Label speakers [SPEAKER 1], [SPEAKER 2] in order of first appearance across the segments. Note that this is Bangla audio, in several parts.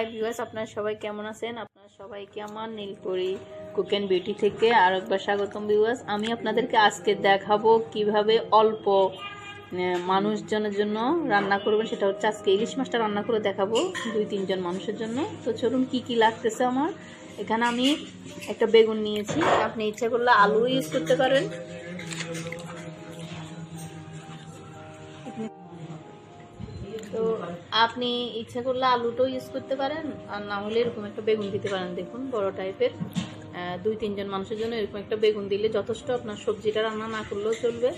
[SPEAKER 1] হাই ভিউয়ার্স, আপনারা সবাই কেমন আছেন? আপনারা সবাইকে আমার নীলপরি কুক অ্যান্ড বিউটি থেকে আর একবার স্বাগতম ভিউয়ার্স। আমি আপনাদেরকে আজকে দেখাবো কীভাবে অল্প মানুষজনের জন্য রান্না করবেন, সেটা হচ্ছে আজকে ইলিশ মাছটা রান্না করে দেখাবো দুই, তিনজন মানুষের জন্য। তো চলুন কি কি লাগতেছে আমার? এখানে আমি একটা বেগুন নিয়েছি। আপনি ইচ্ছা করলে আলু ইউজ করতে পারেন। তো আপনি ইচ্ছা করলে আলুটাও ইউজ করতে পারেন, আর না হলে এরকম একটা বেগুন দিতে পারেন। দেখুন, বড় টাইপের দুই, তিনজন মানুষের জন্য এরকম একটা বেগুন দিলে যথেষ্ট আপনার সবজিটা রান্না না করলেও চলবে।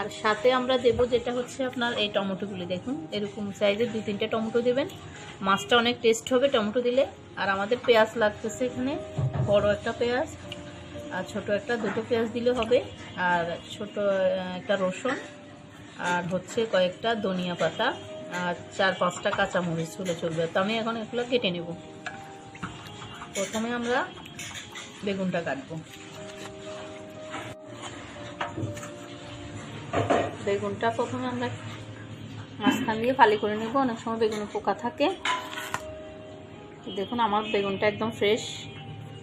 [SPEAKER 1] আর সাথে আমরা দেব যেটা হচ্ছে আপনার এই টমেটোগুলি, দেখুন, এরকম সাইজের দুই, তিনটে টমেটো দেবেন। মাছটা অনেক টেস্ট হবে টমেটো দিলে। আর আমাদের পেঁয়াজ লাগতেছে এখানে, বড় একটা পেঁয়াজ, আর ছোট একটা, দুটো পেঁয়াজ দিলে হবে। আর ছোট একটা রসুন, আর হচ্ছে কয়েকটা ধনিয়া পাতা। আর চার, পাঁচটা কাঁচামরিচ হলে চলবে। তো আমি এখন এগুলো কেটে নেব। প্রথমে আমরা বেগুনটা কাটবো। বেগুনটা প্রথমে আমরা মাঝখান দিয়ে ফালি করে নেব। অনেক সময় বেগুনে পোকা থাকে। দেখুন, আমার বেগুনটা একদম ফ্রেশ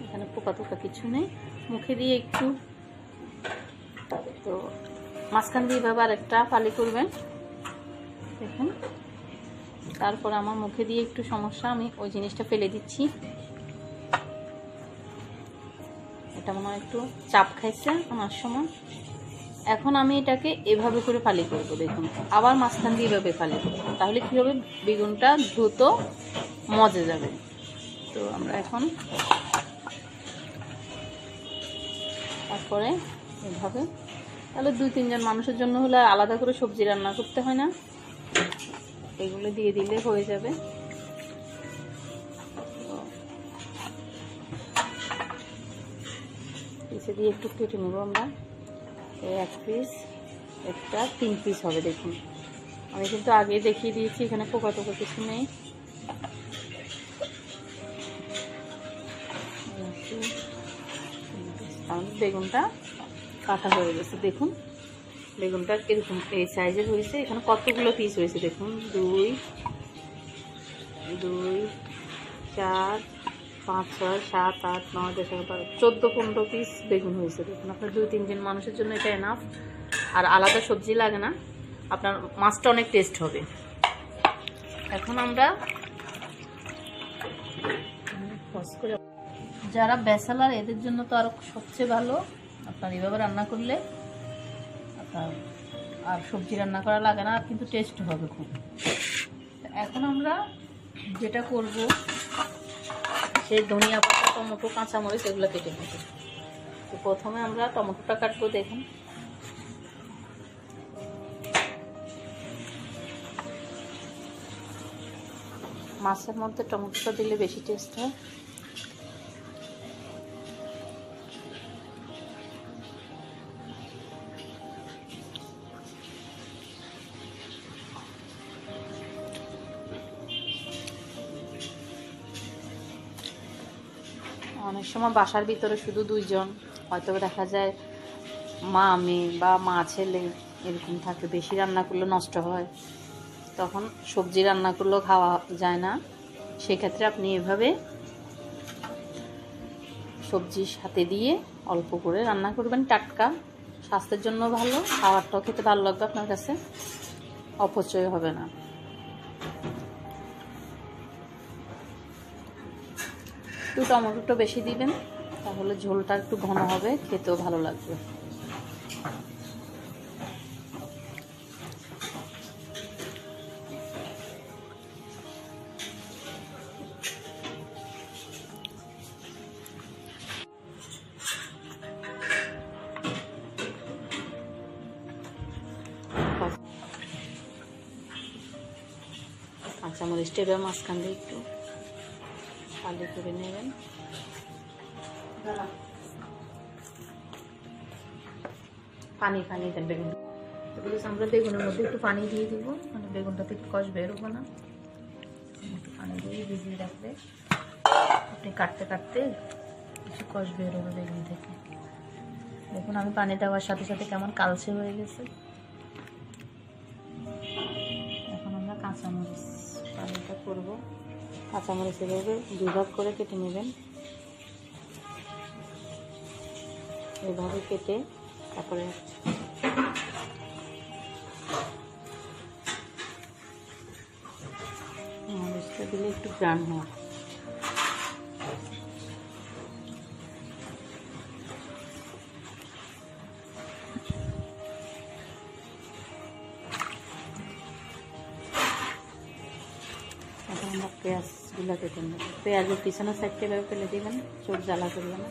[SPEAKER 1] এখানে পোকা টোকা কিছু নেই। মুখে দিয়ে একটু। তো মাঝখান দিয়ে এভাবে আরেকটা ফালি করবেন। দেখুন। তারপর আমার মুখে দিয়ে একটু সমস্যা, আমি ওই জিনিসটা ফেলে দিচ্ছি। এটা মনে একটু চাপ খাইছে আমার সময়। এখন আমি এটাকে এভাবে করে ফালি করব, দেখুন। আবার মাঝখান দিয়ে এভাবে ফালি করব। তাহলে কী হবে? বেগুনটা দ্রুত মজে যাবে। তো আমরা এখন তারপরে এভাবে। তাহলে দুই তিনজন মানুষের জন্য হলে আলাদা করে সবজি রান্না করতে হয় না। এগুলো দিয়ে দিলে হয়ে যাবে। পিসে দিয়ে একটু কেটে নেব আমরা। এই এক পিস একটা তিন পিস হবে দেখুন। আমি কিন্তু আগে দেখিয়ে দিয়েছি, এখানে পোকা টোকা কিছু নেই। বেগুনটা কাটা হয়ে গেছে, দেখুন। বেগুনটা কীরকম, এই সাইজের হয়েছে। এখানে কতগুলো পিস হয়েছে দেখুন। দুই দুই, চার, পাঁচ, ছয়, সাত, আট, নয়, দশ, এগারো চোদ্দ, পনেরো পিস বেগুন হয়েছে দেখুন। আপনার দুই তিনজন মানুষের জন্য এটা এনাফ আর আলাদা সবজি লাগে না। আপনার মাছটা অনেক টেস্ট হবে। এখন আমরা যারা ব্যাচেলার এদের জন্য তো আরও সবচেয়ে ভালো। আপনার এভাবে রান্না করলে আর সবজি রান্না করা লাগে না, কিন্তু টেস্ট হবে খুব। এখন আমরা যেটা করব, সেই ধনিয়া পাতা, টমেটো, কাঁচামরিচ এগুলো কেটে নেব। তো প্রথমে আমরা টমেটোটা কাটবো, দেখুন। মাছের মধ্যে টমেটোটা দিলে বেশি টেস্ট হয়। সময় বাসার ভিতরে শুধু দুইজন। হয়তো দেখা যায় মা, আমি বা মা ছেলে এরকম থাকে, বেশি রান্না করলে নষ্ট হয়। তখন সবজি রান্না করলেও খাওয়া যায় না। সেক্ষেত্রে আপনি এভাবে সবজির সাথে দিয়ে অল্প করে রান্না করবেন। টাটকা স্বাস্থ্যের জন্য ভালো, খাবারটাও খেতে ভালো লাগবে আপনার কাছে। অপচয় হবে না। একটু টমেটোটা বেশি দিবেন, তাহলে ঝোলটা একটু ঘন হবে, খেতেও ভালো লাগবে। কাঁচামরিচটা এবার মাঝখান দিয়ে একটু খালি করে নেবেন। পানি পানি বেগুন আমরা বেগুনের মধ্যে একটু পানি দিয়ে দিব মানে বেগুনটা থেকে কষ বেরোবো না। একটু পানি দিয়ে ভিজিয়ে রাখলে আপনি কাটতে কাটতে কিছু কষ বেরোবে বেগুন থেকে। দেখুন, আমি পানি দেওয়ার সাথে সাথে কেমন কালচে হয়ে গেছে। এখন আমরা কাঁচামরিচ পানিটা করব। কাঁচামরিচ এভাবে দুভাগ করে কেটে নেবেন। এভাবে কেটে তারপরে মরিচটা দিলে একটু গ্রান হয়। আমরা পেঁয়াজগুলো কেটে নেব পেঁয়াজের পিছনের সাইডটা এভাবে ফেলে দিবেন চোখ জ্বালা করবে না।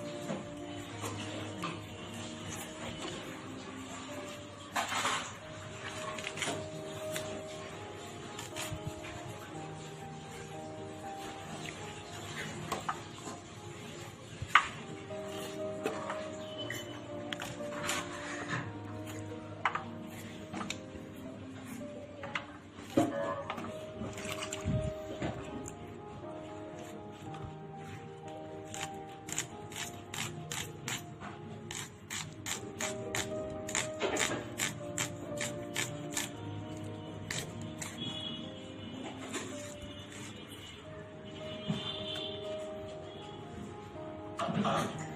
[SPEAKER 1] Bye.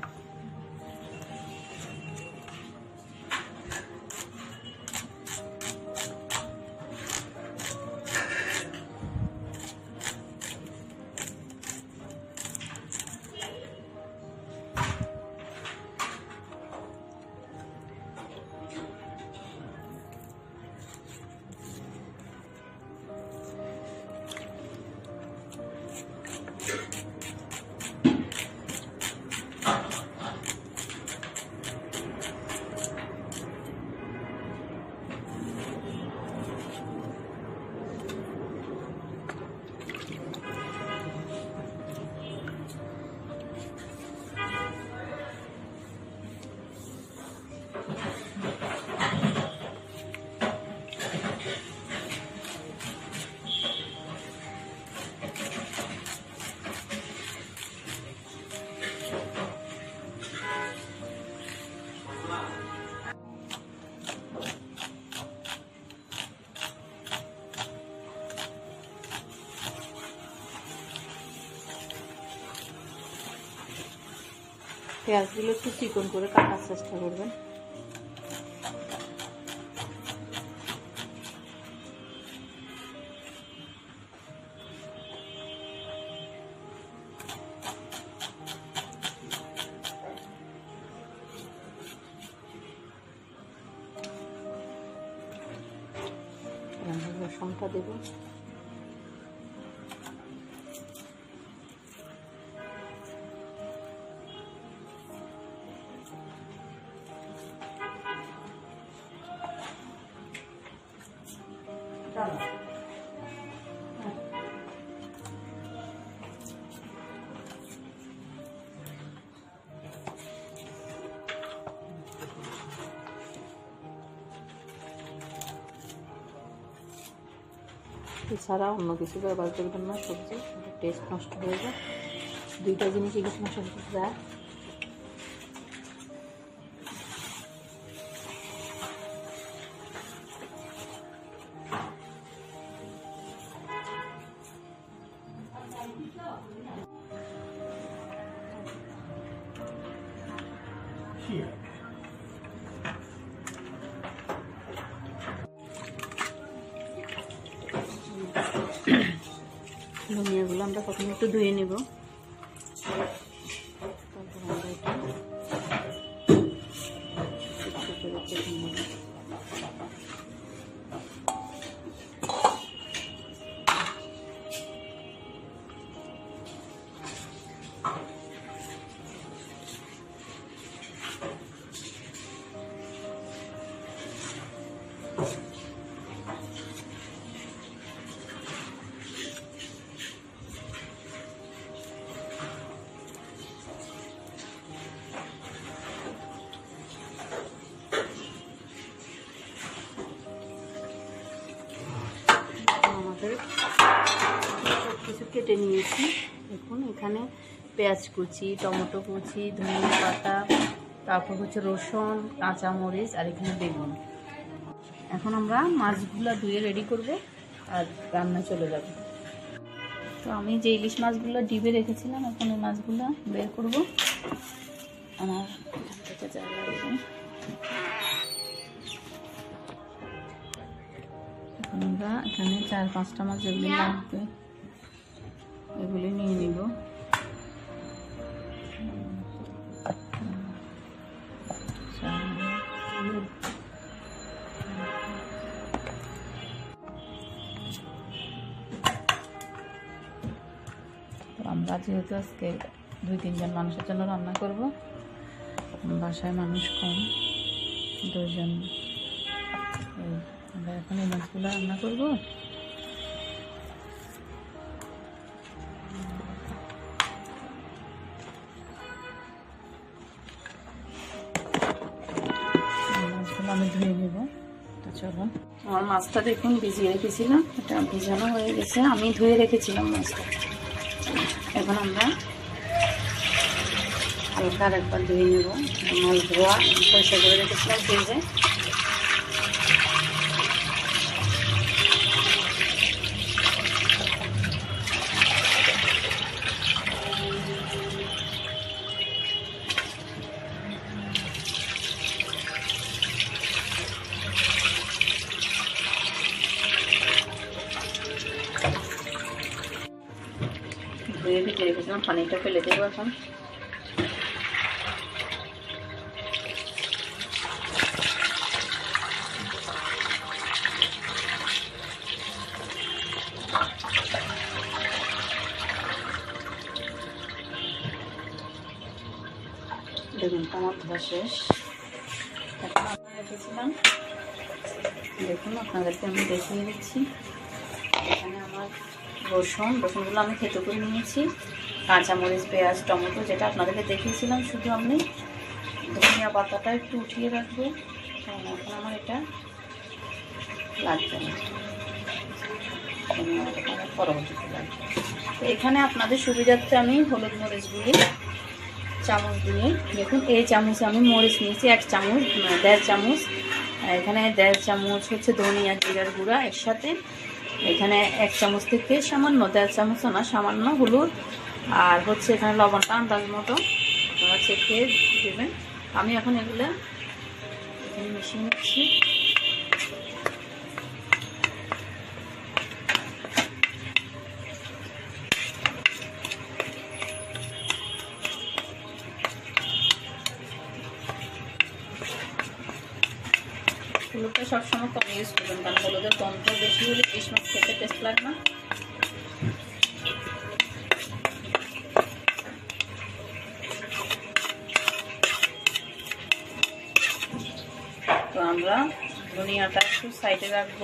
[SPEAKER 1] পেঁয়াজগুলো একটু চিকন করে কাটার চেষ্টা করবেন। রসুনটা দেবো এছাড়া অন্য কিছু ব্যবহার করবেন না, সবজি টেস্ট নষ্ট হয়ে যায়। দুইটা জিনিসই গ্রীষ্ম সবজি যায় কেটে নিয়েছি। দেখুন, এখানে পেঁয়াজ কুচি, টমেটো কুচি, ধনিয়া পাতা, তারপর হচ্ছে রসুন, কাঁচামরিচ আর এখানে বেগুন। এখন আমরা মাছগুলো ধুয়ে রেডি করব আর রান্না চলে যাব। তো আমি যে ইলিশ মাছগুলো ডিবে রেখেছিলাম, এখন ওই মাছগুলো বের করব। আমার এখন আমরা এখানে চার পাঁচটা মাছ যেগুলি লাগবে। এগুলি নিয়ে নিব। আমরা যেহেতু আজকে দুই তিনজন মানুষের জন্য রান্না করব, বাসায় মানুষ কম দুজন আমরা এখন এই মাছগুলো রান্না করব। ধুয়ে নেব। তো চলো। আমার মাছটা দেখুন, ভিজিয়ে রেখেছিলাম। এটা ভিজানো হয়ে গেছে। আমি ধুয়ে রেখেছিলাম মাছটা। এখন আমরা হালকা আরেকবার ধুয়ে নেব। মাছ ধোয়া পয়সা করে রেখেছিলাম ফ্রিজে। পানিটা ফেলে দেবো এখন। বেগুনটা আমার ধোয়া শেষ। এখন আমরা রেখেছিলাম। দেখুন, আপনাদেরকে আমি দেখিয়ে দিচ্ছি। এখানে আমার রসুন, রসুনগুলো আমি খেতে করে নিয়েছি। কাঁচামরিচ, পেঁয়াজ, টমেটো যেটা আপনাদেরকে দেখিয়েছিলাম, শুধু আমি ধনিয়া পাতাটা একটু উঠিয়ে রাখব। কারণ এখন আমার এটা লাগবে না। পরবর্তীতে লাগবে। তো এখানে আপনাদের সুবিধার্থে আমি হলুদ মরিচগুলি চামচ দিয়ে, দেখুন এই চামচে আমি মরিচ নিয়েছি, এক চামচ দেড় চামচ। এখানে দেড় চামচ হচ্ছে ধনিয়া জিরার গুঁড়া একসাথে। এখানে এক চামচ থেকে সামান্য, দেড় চামচ না, সামান্য হলুদ আর হচ্ছে এখানে লবণটা আন্দাজ মতো। আপনারা চেখে দেবেন। আমি এখন এগুলো এখানে মিশিয়ে নিচ্ছি। সবসময় কম ইউজ করবেন, কারণ হলুদের গন্ধ বেশি হলে মাছ খেতে টেস্ট লাগে না। ধনিয়াটা একটু সাইডে রাখব।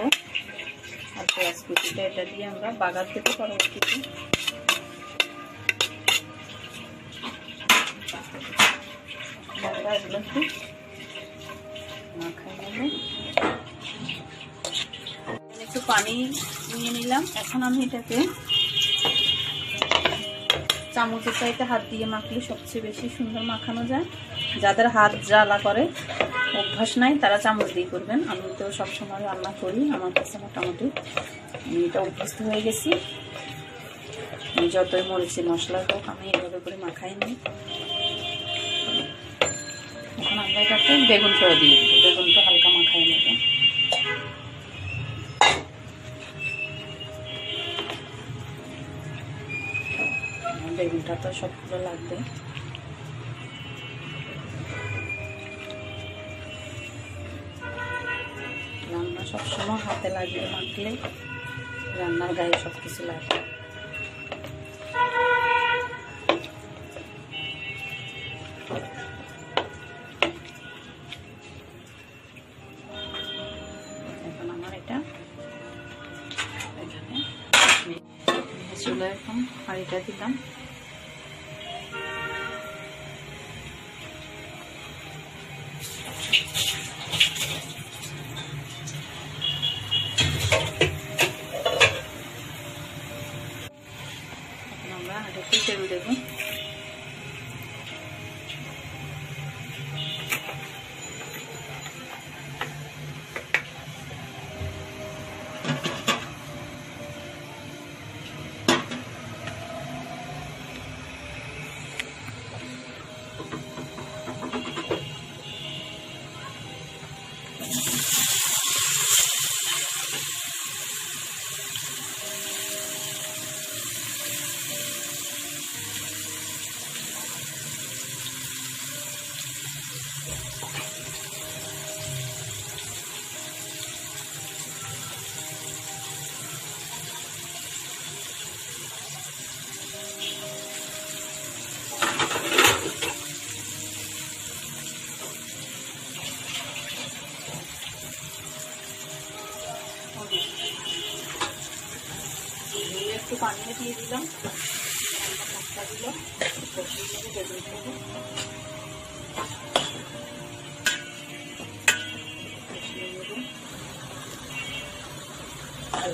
[SPEAKER 1] আর পেঁয়াজ কুচিটা এটা দিয়ে আমরা বাগার থেকে পরবর্তীতে এগুলো একটু মাখাই একটু পানি নিয়ে নিলাম। এখন আমি এটাকে চামচের চাইতে হাত দিয়ে মাখলে সবচেয়ে বেশি সুন্দর মাখানো যায়। যাদের হাত জ্বালা করে অভ্যাস নাই, তারা চামচ দিয়ে করবেন। আমি তো সবসময় রান্না করি, আমার কাছে মোটামুটি। আমি এটা অভ্যস্ত হয়ে গেছি। যতই মরিচি মশলা হোক, আমি এভাবে করে মাখাই নিই এখন আমরা এটাকে বেগুন ফ্রাই দিয়ে দেবো। বেগুনটা হালকা মাখাই নেব। বেগুনটা তো সবগুলো লাগবে। সবসময় হাতে লাগিয়ে মাখলে রান্নার গায়ে সব কিছু লাগে চলে এখন হাঁড়িটা দিলাম। একটু পানি দিয়ে দিলাম। মশলা দিলাম বেগুন দেবো আর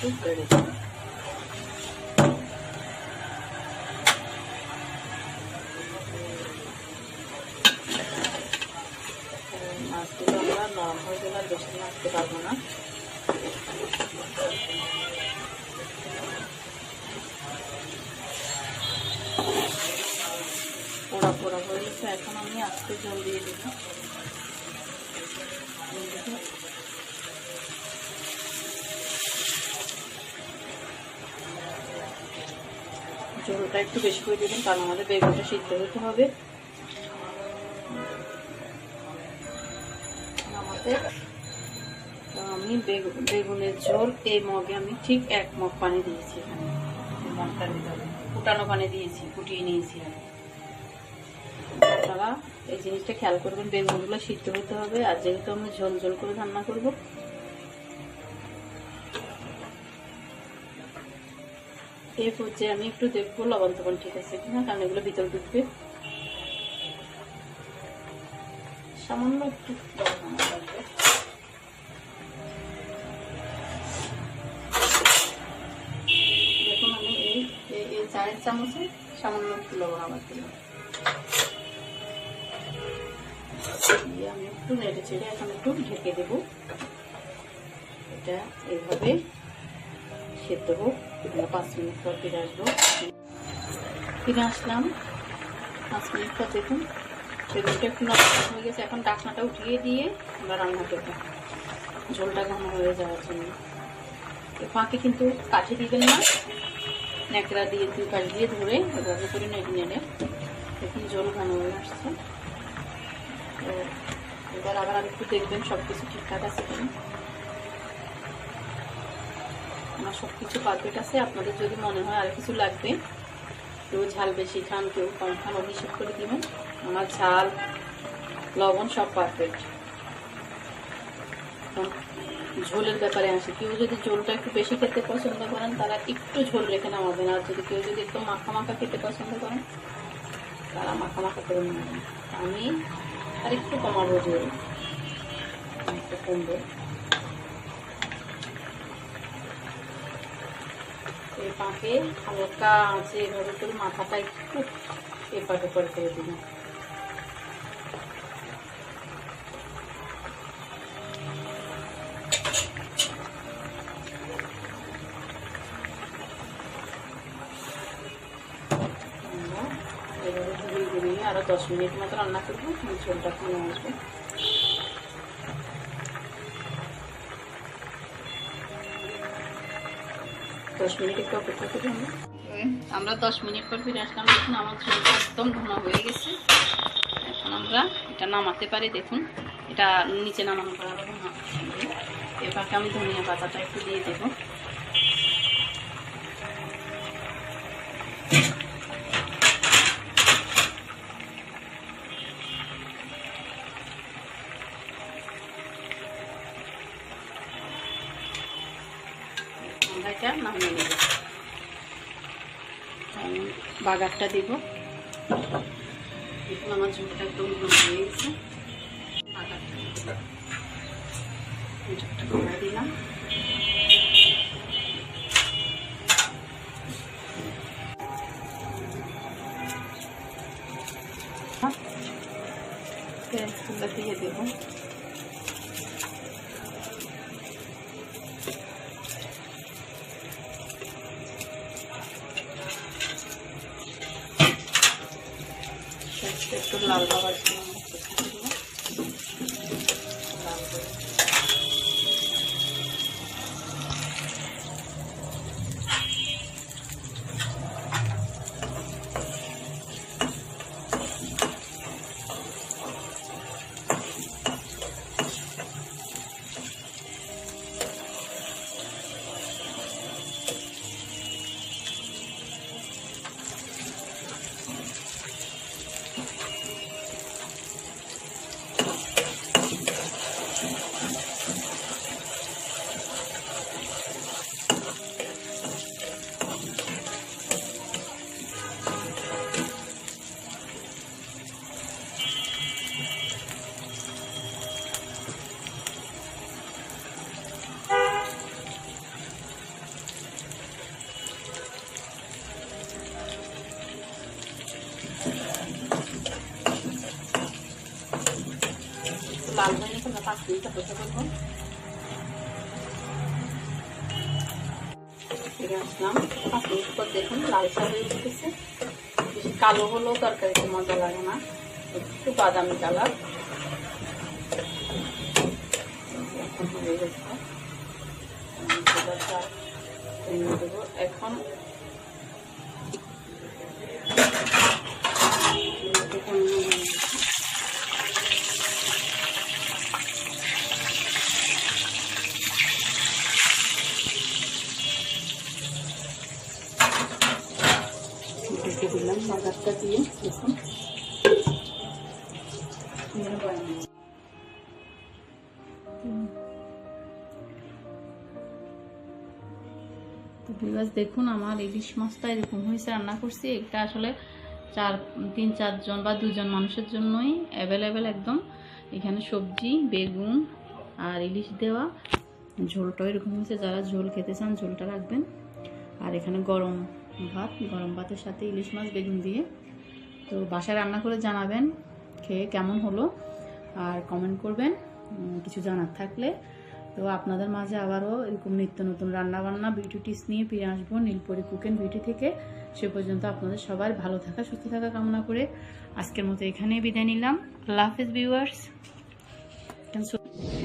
[SPEAKER 1] করে একটু বেশি করে দেবেন কারণ আমাদের বেগুনটা সিদ্ধ হতে হবে। আমাদের, আমি বেগুন বেগুনের ঝোল, এই মগে আমি ঠিক এক মগ পানি দিয়েছি এখানে। ফুটানো পানি দিয়েছি, ফুটিয়ে নিয়েছি আমি। আপনারা এই জিনিসটা খেয়াল করবেন, বেগুনগুলো সিদ্ধ হতে হবে। আর যেহেতু আমি ঝোল ঝোল করে রান্না করব এই পর্যায়ে আমি একটু দেখব, লবণ তবন ঠিক আছে কিনা, কারণ এগুলো ভিতর ঢুকবে। সামান্য একটু লবণ আমি এই এই চায়ের চামচে সামান্য একটু লবণ আবার দিলাম। আমি একটু নেড়ে চেড়ে এখন একটু ঢেকে দেবো। এটা এইভাবে সেদ্ধ হোক। এগুলো পাঁচ মিনিট পর ফিরে আসব। ফিরে আসলাম। পাঁচ মিনিট পর দেখুন সেগুলোটা একটু নরম হয়ে গেছে। এখন ডাকনাটা উঠিয়ে দিয়ে আমরা রান্না করব। ঝোলটা ঘন হয়ে যাওয়ার জন্য। ফাঁকে কিন্তু কাঠি দিবেন না। ন্যাকড়া দিয়ে, দুই পাশ দিয়ে ধরে এভাবে করে নেড়ে নেড়ে দেখুন ঝোল ঘন হয়ে আসছে। তো এবার আবার আর একটু দেখবেন সব কিছু ঠিকঠাক আছে কিনা। আমার সব কিছু পারফেক্ট আছে। আপনাদের যদি মনে হয় আর কিছু লাগবে কেউ ঝাল বেশি খান কেউ কম খান অভিষেক করে দিবেন। আমার ঝাল, লবণ সব পারফেক্ট ঝোলের ব্যাপারে আসে। কেউ যদি ঝোলটা একটু বেশি খেতে পছন্দ করেন, তারা একটু ঝোল রেখে নামাবেন। আর যদি কেউ যদি একটু মাখা মাখা খেতে পছন্দ করেন, তারা মাখা মাখা করে নেবেন আমি আর একটু কমাবো ঝোল। একটু কমবে। এই পাকে হালকা আছে এভাবে করে মাথাটা একটু এপাকে করে করে দিলাম। আরও দশ মিনিট মতো রান্না করব ঝোলটা কমে আসবে। দশ মিনিট একটু অপেক্ষা করি আমরা আমরা দশ মিনিট পর ফিরে আসলাম। দেখুন, আমার ঝোলটা একদম ঘন হয়ে গেছে। এখন আমরা এটা নামাতে পারি, দেখুন। এটা নিচে নামানো করা হবে না আমি ধনিয়া পাতাটা একটু দিয়ে দেবো আমরা এটা নামিয়ে নেব আমি বাগারটা দিব। দেখুন আমার ঝোলটা একদম হয়ে গেছে দিলাম। পেঁয়াজগুলো দিয়ে দেবো। পাঁচ মিনিট করব আসলাম। পাঁচ মিনিট দেখুন লালচা হয়ে উঠেছে কালো হলেও তরকারিতে মজা লাগে না। একটু বাদামি কালার। এখন এখন দেখুন দেখুন আমার ইলিশ মাছটা এরকম হয়েছে, রান্না করছি। এটা আসলে চার, তিন, চারজন বা দুজন মানুষের জন্যই অ্যাভেলেবেল একদম। এখানে সবজি, বেগুন আর ইলিশ দেওয়া। ঝোলটাও এরকম হয়েছে, যারা ঝোল খেতে চান ঝোলটা রাখবেন। আর এখানে গরম ভাত, গরম ভাতের সাথে ইলিশ মাছ, বেগুন দিয়ে। তো বাসায় রান্না করে জানাবেন, খেয়ে কেমন হলো, আর কমেন্ট করবেন কিছু জানার থাকলে। তো আপনাদের মাঝে আবারও এরকম নিত্য নতুন রান্না বান্না বিউটি টিপস নিয়ে ফিরে আসব নীলপরি কুকেন বিউটি থেকে। সে পর্যন্ত আপনাদের সবার ভালো থাকা, সুস্থ থাকা কামনা করে আজকের মতো এখানেই বিদায় নিলাম। আল্লাহ হাফিজ ভিউয়ার্স